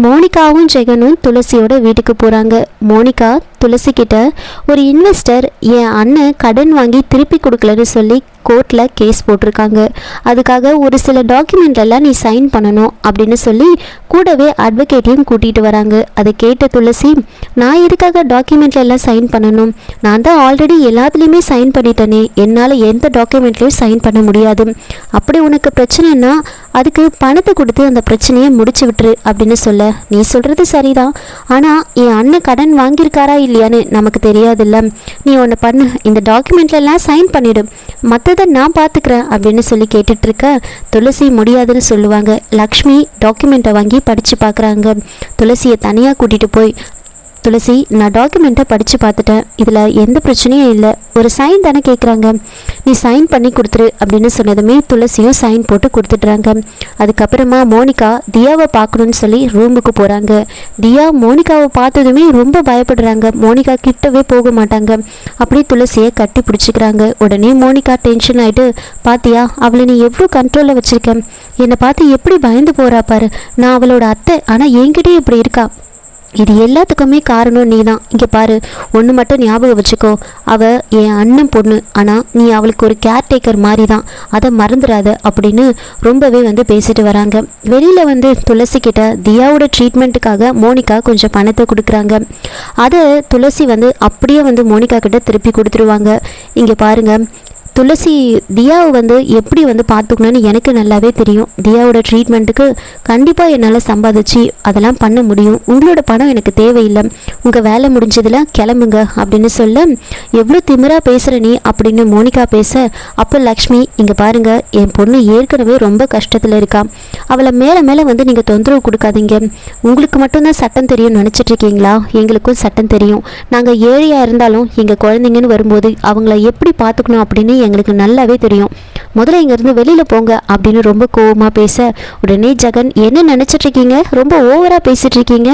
மோனிகாவும் ஜெகனும் துளசியோட வீட்டுக்கு போகிறாங்க மோனிகா துளசி கிட்ட ஒரு இன்வெஸ்டர் என் அண்ணன் கடன் வாங்கி திருப்பி கொடுக்கலன்னு சொல்லி கோர்ட்டில் கேஸ் போட்டிருக்காங்க. அதுக்காக ஒரு சில டாக்குமெண்ட்லாம் நீ சைன் பண்ணணும் அப்படின்னு சொல்லி கூடவே அட்வொகேட்டையும் கூட்டிகிட்டு வராங்க. அதை கேட்ட துளசி நான் எதுக்காக டாக்குமெண்ட்ல எல்லாம் சைன் பண்ணணும்? நான் தான் ஆல்ரெடி எல்லாத்துலேயுமே சைன் பண்ணிட்டேனே. என்னால் எந்த டாக்குமெண்ட்லேயும் சைன் பண்ண முடியாது. அப்படி உனக்கு பிரச்சனைனா அதுக்கு பணத்தை கொடுத்து அந்த பிரச்சனையை முடிச்சு விட்டுரு அப்படின்னு சொல்ல நீ சொல்கிறது சரிதான். ஆனால் என் அண்ணன் கடன் வாங்கியிருக்காரா இல்லையான்னு நமக்கு தெரியாதுல்ல. நீ ஒன்று பண்ணு. இந்த டாக்குமெண்ட்லலாம் சைன் பண்ணிவிடும் மற்றதை நான் பார்த்துக்கிறேன் அப்படின்னு சொல்லி கேட்டுட்ருக்க துளசி முடியாதுன்னு சொல்லுவாங்க. லக்ஷ்மி டாக்குமெண்ட்டை வாங்கி படித்து பார்க்குறாங்க துளசியை தனியாக கூட்டிகிட்டு போய் துளசி நான் டாக்குமெண்ட்டை படித்து பார்த்துட்டேன். இதில் எந்த பிரச்சனையும் இல்லை. ஒரு சைன் தானே கேட்குறாங்க நீ சைன் பண்ணி கொடுத்துரு அப்படின்னு சொன்னதுமே துளசியும் சைன் போட்டு கொடுத்துட்றாங்க. அதுக்கப்புறமா மோனிகா தியாவை பார்க்கணுன்னு சொல்லி ரூமுக்கு போகிறாங்க தியா மோனிகாவை பார்த்ததுமே ரொம்ப பயப்படுறாங்க. மோனிகா கிட்டவே போக மாட்டாங்க. அப்படியே துளசியை கட்டி பிடிச்சிக்கிறாங்க. உடனே மோனிகா டென்ஷன் ஆகிட்டு பாத்தியா அவளை நீ எவ்வளோ கண்ட்ரோலில் வச்சுருக்க? என்னை பார்த்து எப்படி பயந்து போகிறா பாரு. நான் அவளோட அத்தை. ஆனால் என்கிட்டே இப்படி இருக்கா? இது எல்லாத்துக்குமே காரணம் நீ தான் இங்கே பாரு ஒன்று மட்டும் ஞாபகம் வச்சுக்கோ. அவள் என் அண்ணன் பொண்ணு. ஆனால் நீ அவளுக்கு ஒரு கேர்டேக்கர் மாதிரி தான் அதை மறந்துடாத அப்படின்னு ரொம்பவே வந்து பேசிட்டு வராங்க. வெளியில் வந்து துளசி கிட்ட தியாவோட ட்ரீட்மெண்ட்டுக்காக மோனிகா கொஞ்சம் பணத்தை கொடுக்குறாங்க. அதை துளசி வந்து அப்படியே வந்து மோனிகா கிட்ட திருப்பி கொடுத்துருவாங்க. இங்கே பாருங்க துளசி தியாவை வந்து எப்படி வந்து பார்த்துக்கணும்னு எனக்கு நல்லாவே தெரியும். தியாவோட ட்ரீட்மெண்ட்டுக்கு கண்டிப்பாக என்னால் சம்பாதிச்சு அதெல்லாம் பண்ண முடியும். உங்களோட பணம் எனக்கு தேவையில்லை. உங்கள் வேலை முடிஞ்சதில் கிளம்புங்க அப்படின்னு சொல்ல எவ்வளோ திமிரா பேசுகிற நீ? அப்படின்னு மோனிகா பேச அப்போ லக்ஷ்மி இங்கே பாருங்கள் என் பொண்ணு ஏற்கனவே ரொம்ப கஷ்டத்தில் இருக்கா. அவளை மேலே மேலே வந்து நீங்கள் தொந்தரவு கொடுக்காதீங்க. உங்களுக்கு மட்டும்தான் சட்டம் தெரியும் நினச்சிட்ருக்கீங்களா எங்களுக்கும் சட்டம் தெரியும். நாங்கள் ஏழையாக இருந்தாலும் எங்கள் குழந்தைங்கன்னு வரும்போது அவங்கள எப்படி பார்த்துக்கணும் அப்படின்னு எங்களுக்கு நல்லாவே தெரியும். முதல்ல இங்கேருந்து வெளியில் போங்க அப்படின்னு ரொம்ப கோவமாக பேச உடனே ஜெகன் என்ன நினச்சிட்டு இருக்கீங்க ரொம்ப ஓவராக பேசிட்டு இருக்கீங்க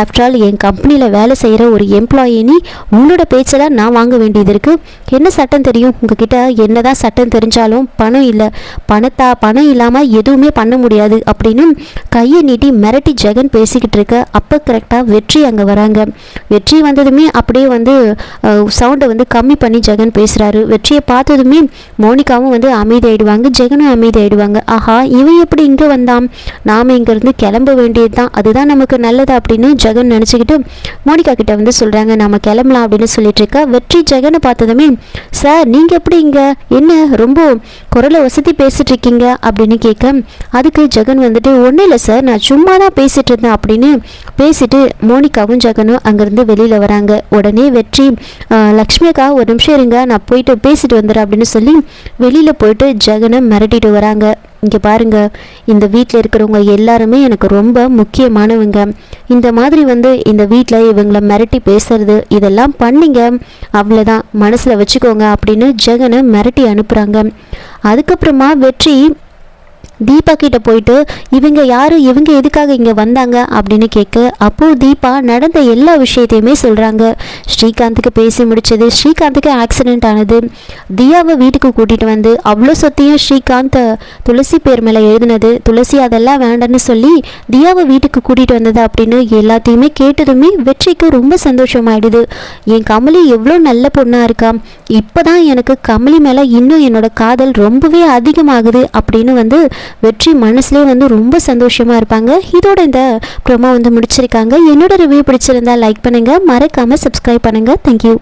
ஆஃப்டர் ஆல் என் கம்பெனியில் வேலை செய்கிற ஒரு எம்ப்ளாயினி உங்களோட பேச்செல்லாம் நான் வாங்க வேண்டியது இருக்குது என்ன சட்டம் தெரியும்? உங்ககிட்ட என்னதான் சட்டம் தெரிஞ்சாலும் பணம் இல்லை. பணத்தா பணம் இல்லாமல் எதுவுமே பண்ண முடியாது அப்படின்னு கையை நீட்டி மிரட்டி ஜெகன் பேசிக்கிட்டு இருக்க அப்போ கரெக்டாக வெற்றி அங்கே வராங்க. வெற்றி வந்ததுமே அப்படியே வந்து சவுண்டை வந்து கம்மி பண்ணி ஜெகன் பேசுகிறாரு வெற்றியை பார்த்ததுமே மோனிகாவும் வந்து அமைதியாயிடுவாங்க ஜெகனும் அமைதியாயிடுவாங்க. ஆஹா இவன் எப்படி இங்கே வந்தான்? நாம் இங்கேருந்து கிளம்ப வேண்டியது தான் அதுதான் நமக்கு நல்லது அப்படின்னு ஜெகன் நினச்சிக்கிட்டு மோனிகா கிட்ட வந்து சொல்கிறாங்க நம்ம கிளம்பலாம் அப்படின்னு சொல்லிட்டு இருக்கா. வெற்றி ஜெகனை பார்த்ததுமே சார் நீங்கள் எப்படி இங்கே? என்ன ரொம்ப குரலை வசதி பேசிட்டு இருக்கீங்க? அப்படின்னு கேட்க அதுக்கு ஜெகன் வந்துட்டு ஒன்றும் இல்லை சார் நான் சும்மா தான் பேசிட்டு இருந்தேன் அப்படின்னு பேசிட்டு மோனிகாவும் ஜெகனும் அங்கேருந்து வெளியில் வராங்க. உடனே வெற்றி லக்ஷ்மிக்கா ஒரு நிமிஷம் இருங்க நான் போயிட்டு பேசிட்டு வந்துடுறேன் அப்படின்னு சொல்லி வெளியில் போயிட்டு ஜெகனை மிரட்டிட்டு வராங்க. இங்கே பாருங்க இந்த வீட்டில் இருக்கிறவங்க எல்லாருமே எனக்கு ரொம்ப முக்கியமானவங்க. இந்த மாதிரி வந்து இந்த வீட்டில் இவங்கள மிரட்டி பேசுறது இதெல்லாம் பண்ணிங்க. அவ்வளோதான் மனசில் வச்சுக்கோங்க அப்படின்னு ஜெகனை மிரட்டி அனுப்புகிறாங்க அதுக்கப்புறமா வெற்றி தீபா கிட்ட போயிட்டு இவங்க யாரு? இவங்க எதுக்காக இங்கே வந்தாங்க? அப்படின்னு கேட்க அப்போ தீபா நடந்த எல்லா விஷயத்தையுமே சொல்கிறாங்க ஸ்ரீகாந்துக்கு பேசி முடிச்சது. ஸ்ரீகாந்துக்கு ஆக்சிடென்ட் ஆனது. தியாவை வீட்டுக்கு கூட்டிகிட்டு வந்து அவ்வளோ சொத்தையும் ஸ்ரீகாந்த் துளசி பேர் மேலே எழுதினது. துளசி அதெல்லாம் வேண்டான்னு சொல்லி தியாவை வீட்டுக்கு கூட்டிகிட்டு வந்தது அப்படின்னு எல்லாத்தையுமே கேட்டதுமே வெற்றிக்கு ரொம்ப சந்தோஷமாயிடுது. என் கமலி எவ்வளோ நல்ல பொண்ணாக இருக்கா. இப்போ தான் எனக்கு கமலி மேலே இன்னும் என்னோட காதல் ரொம்பவே அதிகமாகுது அப்படின்னு வந்து வெற்றி மனசுலேயே வந்து ரொம்ப சந்தோஷமாக இருப்பாங்க. இதோட இந்த ப்ரோமோ வந்து முடிச்சிருக்காங்க. என்னோட ரிவ்யூ பிடிச்சிருந்தா லைக் பண்ணுங்கள் மறக்காமல் சப்ஸ்கிரைப் பண்ணுங்கள் தேங்க்யூ